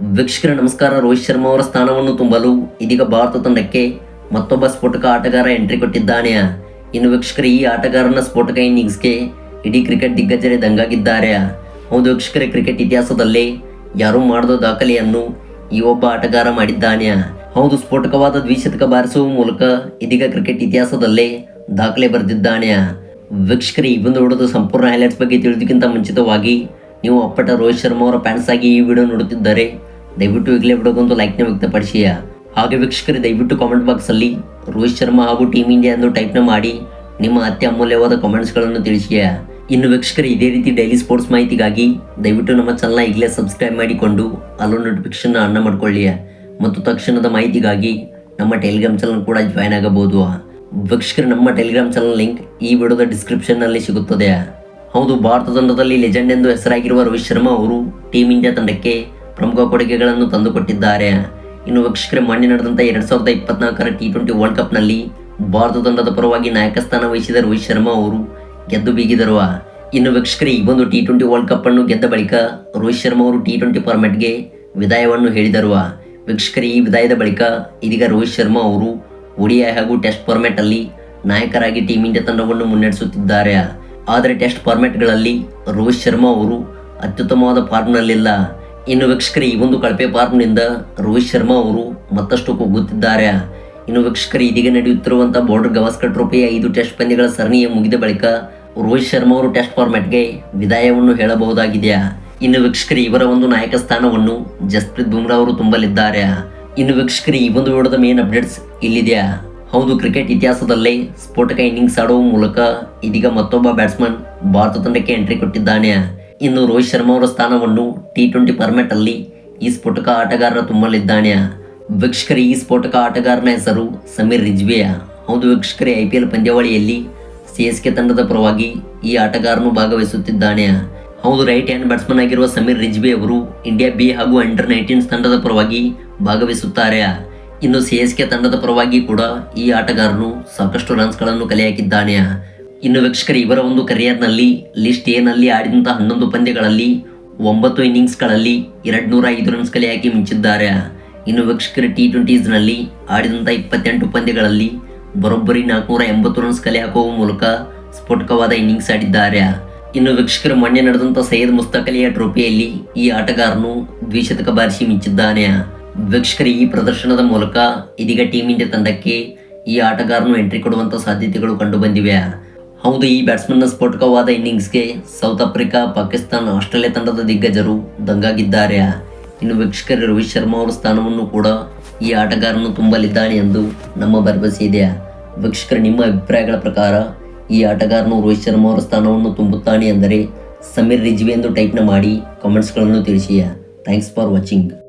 ವೀಕ್ಷಕರ ನಮಸ್ಕಾರ, ರೋಹಿತ್ ಶರ್ಮಾ ಅವರ ಸ್ಥಾನವನ್ನು ತುಂಬಲು ಇದೀಗ ಭಾರತ ತಂಡಕ್ಕೆ ಮತ್ತೊಬ್ಬ ಸ್ಫೋಟಕ ಆಟಗಾರ ಎಂಟ್ರಿ ಕೊಟ್ಟಿದ್ದಾನೆ. ಇನ್ನು ವೀಕ್ಷಕರ, ಈ ಆಟಗಾರನ ಸ್ಫೋಟಕ ಇನ್ನಿಂಗ್ಸ್ಗೆ ಇಡೀ ಕ್ರಿಕೆಟ್ ದಿಗ್ಗಜರೇ ದಂಗಾಗಿದ್ದಾರೆ. ಹೌದು ವೀಕ್ಷಕರ, ಕ್ರಿಕೆಟ್ ಇತಿಹಾಸದಲ್ಲಿ ಯಾರೂ ಮಾಡದ ದಾಖಲೆಯನ್ನು ಈ ಒಬ್ಬ ಆಟಗಾರ ಮಾಡಿದ್ದಾನೆ. ಹೌದು, ಸ್ಫೋಟಕವಾದ ದ್ವಿಶತಕ ಬಾರಿಸುವ ಮೂಲಕ ಇದೀಗ ಕ್ರಿಕೆಟ್ ಇತಿಹಾಸದಲ್ಲೇ ದಾಖಲೆ ಬರೆದಿದ್ದಾನೆ. ವೀಕ್ಷಕರ, ಈ ಒಂದು ವಿಡಿಯೋದ ಸಂಪೂರ್ಣ ಹೈಲೈಟ್ಸ್ ಬಗ್ಗೆ ತಿಳಿದಕ್ಕಿಂತ ಮುಂಚಿತವಾಗಿ ನೀವು ಅಪ್ಪಟ ರೋಹಿತ್ ಶರ್ಮಾ ಅವರ ಫ್ಯಾನ್ಸ್ ಆಗಿ ಈ ವಿಡಿಯೋ ನೋಡುತ್ತಿದ್ದರೆ ದಯವಿಟ್ಟು ಈಗಲೇ ಬಿಡೋದೊಂದು ಲೈಕ್ನ ವ್ಯಕ್ತಪಡಿಸಿಯ ಹಾಗೆ ವೀಕ್ಷಕರೇ, ದಯವಿಟ್ಟು ಕಾಮೆಂಟ್ ಬಾಕ್ಸಲ್ಲಿ ರೋಹಿತ್ ಶರ್ಮಾ ಹಾಗೂ ಟೀಮ್ ಇಂಡಿಯಾ ಎಂದು ಟೈಪ್ನ ಮಾಡಿ. ನಿಮ್ಮ ಅತ್ಯಮೂಲ್ಯವಾದ ಕಾಮೆಂಟ್ಸ್ಗಳನ್ನು ತಿಳಿಸಿಯ ಇನ್ನು ವೀಕ್ಷಕರು, ಇದೇ ರೀತಿ ಡೈಲಿ ಸ್ಪೋರ್ಟ್ಸ್ ಮಾಹಿತಿಗಾಗಿ ದಯವಿಟ್ಟು ನಮ್ಮ ಚಾನಲ್ನ ಈಗಲೇ ಸಬ್ಸ್ಕ್ರೈಬ್ ಮಾಡಿಕೊಂಡು ಅಲ್ಲೋ ನೋಟಿಫಿಕೇಶನ್ ಆನ್ ಮಾಡಿಕೊಳ್ಳಿ. ಮತ್ತು ತಕ್ಷಣದ ಮಾಹಿತಿಗಾಗಿ ನಮ್ಮ ಟೆಲಿಗ್ರಾಮ್ ಚಾನಲ್ ಕೂಡ ಜಾಯ್ನ್ ಆಗಬಹುದು. ವೀಕ್ಷಕರು, ನಮ್ಮ ಟೆಲಿಗ್ರಾಮ್ ಚಾನಲ್ ಲಿಂಕ್ ಈ ವಿಡಿಯೋದ ಡಿಸ್ಕ್ರಿಪ್ಷನ್ನಲ್ಲಿ ಸಿಗುತ್ತದೆ. ಹೌದು, ಭಾರತ ತಂಡದಲ್ಲಿ ಲೆಜೆಂಡ್ ಎಂದು ಹೆಸರಾಗಿರುವ ರೋಹಿತ್ ಶರ್ಮಾ ಅವರು ಟೀಮ್ ಇಂಡಿಯಾ ತಂಡಕ್ಕೆ ಪ್ರಮುಖ ಕೊಡುಗೆಗಳನ್ನು ತಂದುಕೊಟ್ಟಿದ್ದಾರೆ. ಇನ್ನು ವೀಕ್ಷಕರೇ, ಮೊನ್ನೆ ನಡೆದಂಥ ಎರಡು ಸಾವಿರದ ಇಪ್ಪತ್ನಾಲ್ಕರ ಟಿ ಟ್ವೆಂಟಿ ವರ್ಲ್ಡ್ ಕಪ್ನಲ್ಲಿ ಭಾರತ ತಂಡದ ಪರವಾಗಿ ನಾಯಕ ಸ್ಥಾನ ವಹಿಸಿದ ರೋಹಿತ್ ಶರ್ಮಾ ಅವರು ಗೆದ್ದು ಬೀಗಿದರು. ಇನ್ನು ವೀಕ್ಷಕರೇ, ಈ ಒಂದು ಟಿ ಟ್ವೆಂಟಿ ವರ್ಲ್ಡ್ ಕಪ್ ಅನ್ನು ಗೆದ್ದ ಬಳಿಕ ರೋಹಿತ್ ಶರ್ಮಾ ಅವರು ಟಿ ಟ್ವೆಂಟಿ ಫಾರ್ಮೆಟ್ಗೆ ವಿದಾಯವನ್ನು ಹೇಳಿದರು. ವೀಕ್ಷಕರೇ, ಈ ವಿದಾಯದ ಬಳಿಕ ಇದೀಗ ರೋಹಿತ್ ಶರ್ಮಾ ಅವರು ಒಡಿಐ ಹಾಗೂ ಟೆಸ್ಟ್ ಫಾರ್ಮೆಟ್ ಅಲ್ಲಿ ನಾಯಕರಾಗಿ ಟೀಮ್ ಇಂಡಿಯಾ ತಂಡವನ್ನು ಮುನ್ನಡೆಸುತ್ತಿದ್ದಾರೆ. ಆದರೆ ಟೆಸ್ಟ್ ಫಾರ್ಮೆಟ್ಗಳಲ್ಲಿ ರೋಹಿತ್ ಶರ್ಮಾ ಅವರು ಅತ್ಯುತ್ತಮವಾದ ಫಾರ್ಮ್ನಲ್ಲಿಲ್ಲ ಇನ್ನು ವೀಕ್ಷಕರಿ, ಈ ಒಂದು ಕಳಪೆ ಫಾರ್ಮ್ನಿಂದ ರೋಹಿತ್ ಶರ್ಮಾ ಅವರು ಮತ್ತಷ್ಟು ಕುಗ್ಗುತ್ತಿದ್ದಾರೆ ಇನ್ನು ವೀಕ್ಷಕರಿ, ಇದೀಗ ನಡೆಯುತ್ತಿರುವಂಥ ಬಾರ್ಡರ್ ಗವಾಸ್ಕರ್ ಟ್ರೋಫಿಯ ಐದು ಟೆಸ್ಟ್ ಪಂದ್ಯಗಳ ಸರಣಿಯ ಮುಗಿದ ಬಳಿಕ ರೋಹಿತ್ ಶರ್ಮಾ ಅವರು ಟೆಸ್ಟ್ ಫಾರ್ಮ್ಯಾಟ್ಗೆ ವಿದಾಯವನ್ನು ಹೇಳಬಹುದಾಗಿದೆ. ಇನ್ನು ವೀಕ್ಷಕರಿ, ಇವರ ಒಂದು ನಾಯಕ ಸ್ಥಾನವನ್ನು ಜಸ್ಪ್ರೀತ್ ಬುಮ್ರಾ ಅವರು ತುಂಬಲಿದ್ದಾರೆ. ಇನ್ನು ವೀಕ್ಷಕರಿ, ಈ ಒಂದು ಮೇನ್ ಅಪ್ಡೇಟ್ಸ್ ಇಲ್ಲಿದೆಯಾ? ಹೌದು, ಕ್ರಿಕೆಟ್ ಇತಿಹಾಸದಲ್ಲೇ ಸ್ಫೋಟಕ ಇನ್ನಿಂಗ್ಸ್ ಆಡುವ ಮೂಲಕ ಇದೀಗ ಮತ್ತೊಬ್ಬ ಬ್ಯಾಟ್ಸ್ಮನ್ ಭಾರತ ತಂಡಕ್ಕೆ ಎಂಟ್ರಿ ಕೊಟ್ಟಿದ್ದಾನೆ. ಇನ್ನು ರೋಹಿತ್ ಶರ್ಮಾ ಅವರ ಸ್ಥಾನವನ್ನು ಟಿ ಟ್ವೆಂಟಿ ಫಾರ್ಮ್ಯಾಟ್ ಅಲ್ಲಿ ಈ ಸ್ಫೋಟಕ ಆಟಗಾರರ ತುಂಬಲಿದ್ದಾನೆ ವೀಕ್ಷಕರ, ಈ ಸ್ಫೋಟಕ ಆಟಗಾರನ ಹೆಸರು ಸಮೀರ್ ರಿಜ್ವಿಯ. ಹೌದು ವೀಕ್ಷಕರೇ, ಐ ಪಿ ಎಲ್ ಪಂದ್ಯಾವಳಿಯಲ್ಲಿ ಸಿ ಎಸ್ ಕೆ ತಂಡದ ಪರವಾಗಿ ಈ ಆಟಗಾರನು ಭಾಗವಹಿಸುತ್ತಿದ್ದಾನೆ ಹೌದು, ರೈಟ್ ಹ್ಯಾಂಡ್ ಬ್ಯಾಟ್ಸ್ಮನ್ ಆಗಿರುವ ಸಮೀರ್ ರಿಜ್ವಿ ಅವರು ಇಂಡಿಯಾ ಬಿ ಹಾಗೂ ಅಂಡರ್ ನೈನ್ಟೀನ್ಸ್ ತಂಡದ ಪರವಾಗಿ ಭಾಗವಹಿಸುತ್ತಾರೆ. ಇನ್ನು ಸಿ ಎಸ್ ಕೆ ತಂಡದ ಪರವಾಗಿ ಕೂಡ ಈ ಆಟಗಾರನು ಸಾಕಷ್ಟು ರನ್ಸ್ಗಳನ್ನು ಕಲೆ ಹಾಕಿದ್ದಾನೆ ಇನ್ನು ವೀಕ್ಷಕರು, ಇವರ ಒಂದು ಕರಿಯರ್ನಲ್ಲಿ ಲಿಸ್ಟ್ ಎನಲ್ಲಿ ಆಡಿದಂಥ ಹನ್ನೊಂದು ಪಂದ್ಯಗಳಲ್ಲಿ ಒಂಬತ್ತು ಇನ್ನಿಂಗ್ಸ್ಗಳಲ್ಲಿ ಎರಡು ನೂರ ಐದು ರನ್ಸ್ ಕಲೆ ಹಾಕಿ ಮಿಂಚಿದ್ದಾರೆ. ಇನ್ನು ವೀಕ್ಷಕರು ಟಿ ಟ್ವೆಂಟೀಸ್ನಲ್ಲಿ ಆಡಿದಂಥ ಇಪ್ಪತ್ತೆಂಟು ಪಂದ್ಯಗಳಲ್ಲಿ ಬರೋಬ್ಬರಿ ನಾಲ್ಕುನೂರ ಎಂಬತ್ತು ರನ್ಸ್ ಕಲೆ ಹಾಕುವ ಮೂಲಕ ಸ್ಫೋಟಕವಾದ ಇನ್ನಿಂಗ್ಸ್ ಆಡಿದ್ದಾರೆ. ಇನ್ನು ವೀಕ್ಷಕರು, ಮೊನ್ನೆ ನಡೆದಂಥ ಸೈಯದ್ ಮುಸ್ತಕ್ ಅಲಿಯ ಟ್ರೋಫಿಯಲ್ಲಿ ಈ ಆಟಗಾರನು ದ್ವಿಶತಕ ಬಾರಿಸಿ ಮಿಂಚಿದ್ದಾನೆ. ವೀಕ್ಷಕರು, ಈ ಪ್ರದರ್ಶನದ ಮೂಲಕ ಇದೀಗ ಟೀಮ್ ಇಂಡಿಯಾ ತಂಡಕ್ಕೆ ಈ ಆಟಗಾರನು ಎಂಟ್ರಿ ಕೊಡುವಂಥ ಸಾಧ್ಯತೆಗಳು ಕಂಡು ಬಂದಿವೆ. ಹೌದು, ಈ ಬ್ಯಾಟ್ಸ್ಮನ್ನ ಸ್ಫೋಟಕವಾದ ಇನ್ನಿಂಗ್ಸ್ಗೆ ಸೌತ್ ಆಫ್ರಿಕಾ ಪಾಕಿಸ್ತಾನ ಆಸ್ಟ್ರೇಲಿಯಾ ತಂಡದ ದಿಗ್ಗಜರು ದಂಗಾಗಿದ್ದಾರೆ. ಇನ್ನು ವೀಕ್ಷಕರು, ರೋಹಿತ್ ಶರ್ಮಾ ಅವರ ಸ್ಥಾನವನ್ನು ಕೂಡ ಈ ಆಟಗಾರನು ತುಂಬಲಿದ್ದಾನೆ ಎಂದು ನಮ್ಮ ಭರವಸೆ ಇದೆ. ವೀಕ್ಷಕರು, ನಿಮ್ಮ ಅಭಿಪ್ರಾಯಗಳ ಪ್ರಕಾರ ಈ ಆಟಗಾರನು ರೋಹಿತ್ ಶರ್ಮಾ ಅವರ ಸ್ಥಾನವನ್ನು ತುಂಬುತ್ತಾನೆ ಅಂದರೆ ಸಮೀರ್ ರಿಜ್ವಿ ಎಂದು ಟೈಪ್ನ ಮಾಡಿ ಕಾಮೆಂಟ್ಸ್ಗಳನ್ನು ತಿಳಿಸಿ. Thanks for watching